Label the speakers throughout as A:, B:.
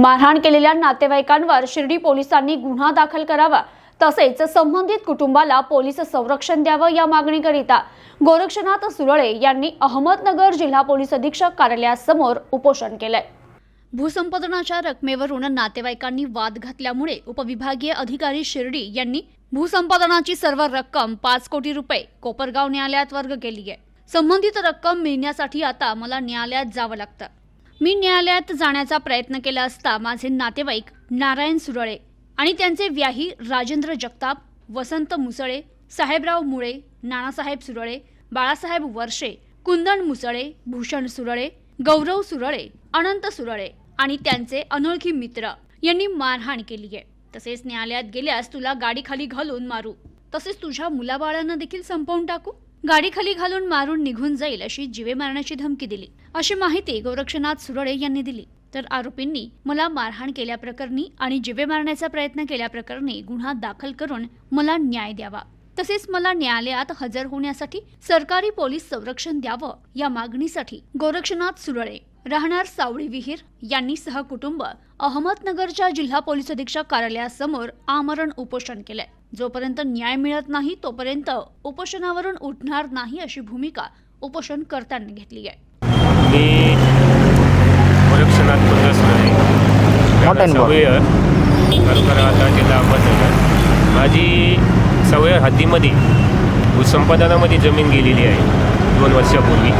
A: मारहाण केलेल्या नातेवाईकांवर शिर्डी पोलिसांनी गुन्हा दाखल करावा. तसेच संबंधित कुटुंबाला पोलीस संरक्षण द्यावं या मागणीकरिता गोरक्षनाथ सुरळे यांनी अहमदनगर जिल्हा पोलीस अधीक्षक कार्यालयासमोर उपोषण केलंय. भूसंपादनाच्या रकमेवरून नातेवाईकांनी वाद घातल्यामुळे उपविभागीय अधिकारी शिर्डी यांनी भूसंपादनाची सर्व रक्कम पाच कोटी रुपये कोपरगाव न्यायालयात वर्ग केली आहे संबंधित रक्कम मिळण्यासाठी आता मला न्यायालयात जावं लागतं. मी न्यायालयात जाण्याचा प्रयत्न केला असता माझे नातेवाईक नारायण सुरळे आणि त्यांचे व्याही राजेंद्र जगताप वसंत मुसळे साहेबराव मुळे नानासाहेब सुरळे बाळासाहेब वर्षे कुंदन मुसळे भूषण सुरळे गौरव सुरळे अनंत सुरळे आणि त्यांचे अनोळखी मित्र यांनी मारहाण केली आहे. तसेच न्यायालयात गेल्यास तुला गाडीखाली घालून मारू. तसेच तुझ्या मुलाबाळांना देखील संपवून टाकू. गाडी खाली घालून मारून निघून जाईल अशी जीवे मारण्याची धमकी दिली. अशी माहिती गोरक्षनाथ सुरळे यांनी दिली. तर आरोपींनी मला मारहाण केल्याप्रकरणी आणि जीवे मारण्याचा प्रयत्न केल्याप्रकरणी गुन्हा दाखल करून मला न्याय द्यावा. तसेच मला न्यायालयात हजर होण्यासाठी सरकारी पोलीस संरक्षण द्यावं या मागणीसाठी गोरक्षनाथ सुरळे राहणार सावळी विहीर यांनी सहकुटुंब अहमदनगरच्या जिल्हा पोलीस अधीक्षक कार्यालयासमोर आमरण उपोषण केलंय. जोपर्यंत न्याय मिळत नाही तोपर्यंत उपोषणावरून उठणार नाही अशी भूमिका उपोषण करताना घेतली आहे.
B: मी गोरक्षनाथ कुंदसुरे
C: मोठ्याने बोल.
B: सवय्यर तालुका राहता जिल्हा अहमदनगर. माझी सवय हद्दीमध्ये भूसंपादनामध्ये जमीन गेलेली आहे. दोन वर्षापूर्वी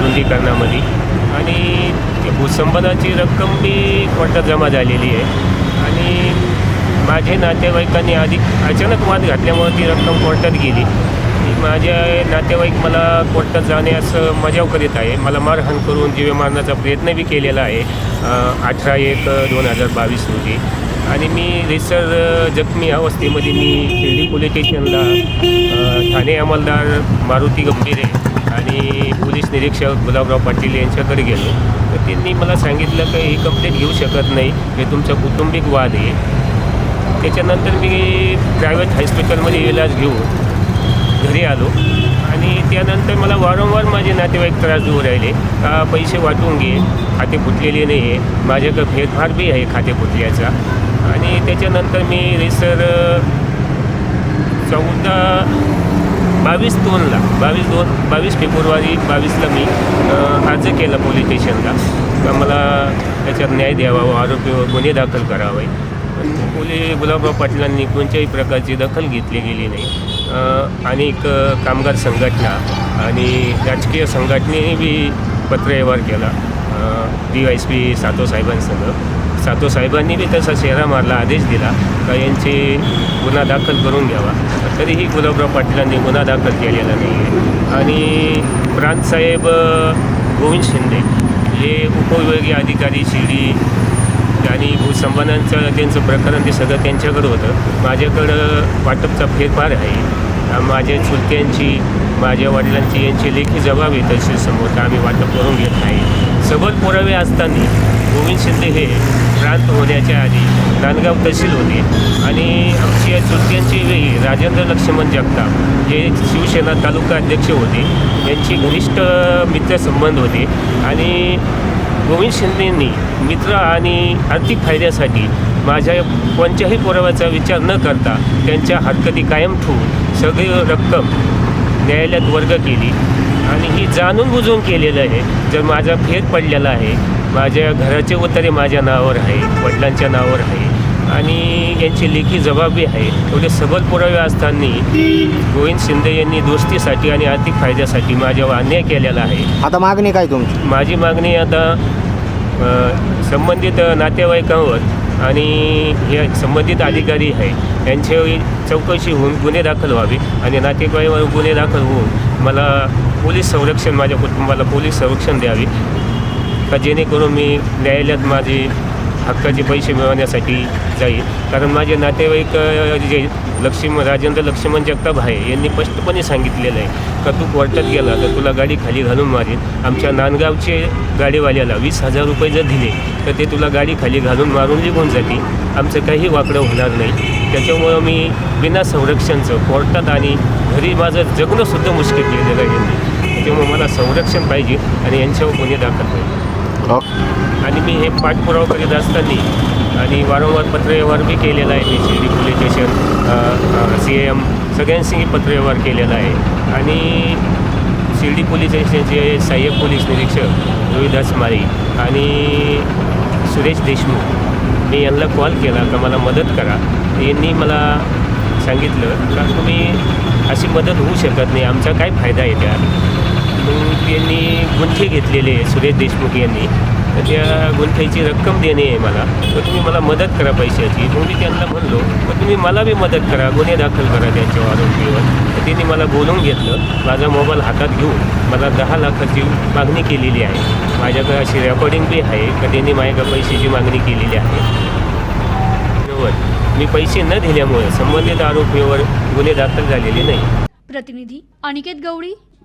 B: रुंदीकरणामध्ये. आणि ते भूसंपादनाची रक्कम बी कोर्टात जमा झालेली आहे. आणि माझे नातेवाईकांनी आधी अचानक वाद घातल्यामुळे ती रक्कम कोर्टात गेली. माझे नातेवाईक मला कोर्टात जाण्यास मजाव करीत आहे. मला मारहाण करून जीवे मारण्याचा प्रयत्न बी केलेला आहे. अठरा एक दोन हजार बावीस रोजी. आणि मी रेसर जखमी अवस्थेमध्ये मी शिर्डी पोलीस स्टेशनला ठाणे अंमलदार मारुती गंभीरे आणि पोलीस निरीक्षक गुलाबराव पाटील यांच्याकडे गेलो. तर त्यांनी मला सांगितलं की ही कंप्लेंट घेऊ शकत नाही हे तुमचा कौटुंबिक वाद आहे. त्याच्यानंतर मी प्रायव्हेट हॉस्पिटलमध्ये इलाज घेऊन घरी आलो आणि त्यानंतर मला वारंवार माझे नातेवाईक त्रास देऊ राहिले. का पैसे वाटून घे खाते फुटलेले नाही आहे माझ्याकडं फेरफार बी आहे खाते फुटल्याचा. आणि त्याच्यानंतर मी रेसर चौदा बावीस दोनला बावीस दोन बावीस फेब्रुवारी बावीसला मी अर्ज केला पोलीस स्टेशनला. का मला त्याच्यात न्याय द्यावा व आरोपीवर गुन्हे दाखल करावे. पण पोलीस गुलाबराव पाटलांनी कोणत्याही प्रकारची दखल घेतली गेली नाही. आणि एक कामगार संघटना आणि राजकीय संघटनेने बी पत्रव्यवहार केला डी वाय एस पी सातोसाहेबांसंघ सातू साहेबांनी बी तसा शेरा मारला आदेश दिला. का यांची गुन्हा दाखल करून घ्यावा. तरीही गुलाबराव पाटलांनी गुन्हा दाखल केलेला नाही आहे आणि प्रांतसाहेब गोविंद शिंदे हे उपविभागीय अधिकारी शिडी आणि भूसंबंधांचं त्यांचं प्रकरण ते सगळं त्यांच्याकडं होतं. माझ्याकडं वाटपचा फेरफार आहे. माझ्या चुलत्यांची माझ्या वडिलांची यांची लेखी जबाब येत असेल समोर आम्ही वाटप करून घेत नाही. सबल पुरावे असताना गोविंद शिंदे हे प्रांत होण्याच्या आधी नांदगाव तहसील होते. आणि आमची या वेळी राजेंद्र लक्ष्मण जगताप हे शिवसेना तालुका अध्यक्ष होते. यांची घनिष्ठ मित्रसंबंध होते. आणि गोविंद शिंदेंनी मित्र आणि आर्थिक फायद्यासाठी माझ्या कोणत्याही पुराव्याचा विचार न करता त्यांच्या हरकती कायम ठेवून सगळी रक्कम न्यायालयात वर्ग केली. आणि ही जाणून बुजून केलेलं आहे. जर माझा फेर पडलेला आहे माझ्या घराचे उतारे माझ्या नावावर आहे वडिलांच्या नावावर आहे. आणि यांची लेखी जबाबी आहे. एवढे सबल पुरावे असताना गोविंद शिंदे यांनी दोस्तीसाठी आणि आर्थिक फायद्यासाठी माझ्यावर अन्याय केलेला आहे.
C: आता मागणी काय तुमची?
B: माझी मागणी आता अ, संबंधित नातेवाईकांवर आणि हे संबंधित अधिकारी आहे यांच्यावर चौकशी होऊन गुन्हे दाखल व्हावे आणि नातेवाईकांवर गुन्हे दाखल होऊन मला पोलीस संरक्षण माझ्या कुटुंबाला पोलीस संरक्षण द्यावे. का जेणेकरून मी न्यायालयात माझे हक्काचे पैसे मिळवण्यासाठी जाईल. कारण माझे नातेवाईक जे लक्ष्मण राजेंद्र लक्ष्मण जगताप आहे यांनी स्पष्टपणे सांगितलेलं आहे का तू कोर्टात गेला तर तुला गाडी खाली घालून मारेल आमच्या नांदगावचे गाडीवाल्याला वीस हजार रुपये जर दिले तर ते तुला गाडी खाली घालून मारून निघून जाते आमचं काही वाकडं होणार नाही. त्याच्यामुळं मी बिना संरक्षणचं कोर्टात आणि घरी माझं जगणंसुद्धा मुश्किल केलेलं आहे. त्याच्यामुळं त्याच्यामुळे मला संरक्षण पाहिजे आणि यांच्यावर गुन्हे दाखल पाहिजे.
C: हो.
B: आणि मी हे पाठपुरावा करीत असताना आणि वारंवार पत्रव्यवहार मी केलेला आहे. मी Shirdi police station C M सगळ्यांशी पत्रव्यवहार केलेला आहे. आणि शिर्डी पोलीस स्टेशनचे सहाय्यक पोलीस निरीक्षक रोहिदास मारी आणि सुरेश देशमुख मी यांना कॉल केला का मला मदत करा. तर यांनी मला सांगितलं का तुम्ही अशी मदत होऊ शकत नाही. आमचा काय फायदा आहे त्यात? मग यांनी गुंठे घेतलेले आहे सुरेश देशमुख यांनी. तर त्या गुंठ्याची रक्कम देणे आहे मला. तर तुम्ही मला मदत करा पैशाची. मग मी त्यांना म्हणलो तर तुम्ही मला बी मदत करा. गुन्हे दाखल करा त्यांच्या आरोपीवर. तर त्यांनी मला बोलून घेतलं. माझा मोबाईल हातात घेऊन मला दहा लाखाची मागणी केलेली आहे. माझ्याकडे अशी रेकॉर्डिंग बी आहे का त्यांनी माझ्याकडे पैशाची मागणी केलेली आहे. बरोबर मी पैसे न दिल्यामुळे संबंधित आरोपीवर गुन्हे दाखल झालेले नाही.
A: प्रतिनिधी Aniket Gawali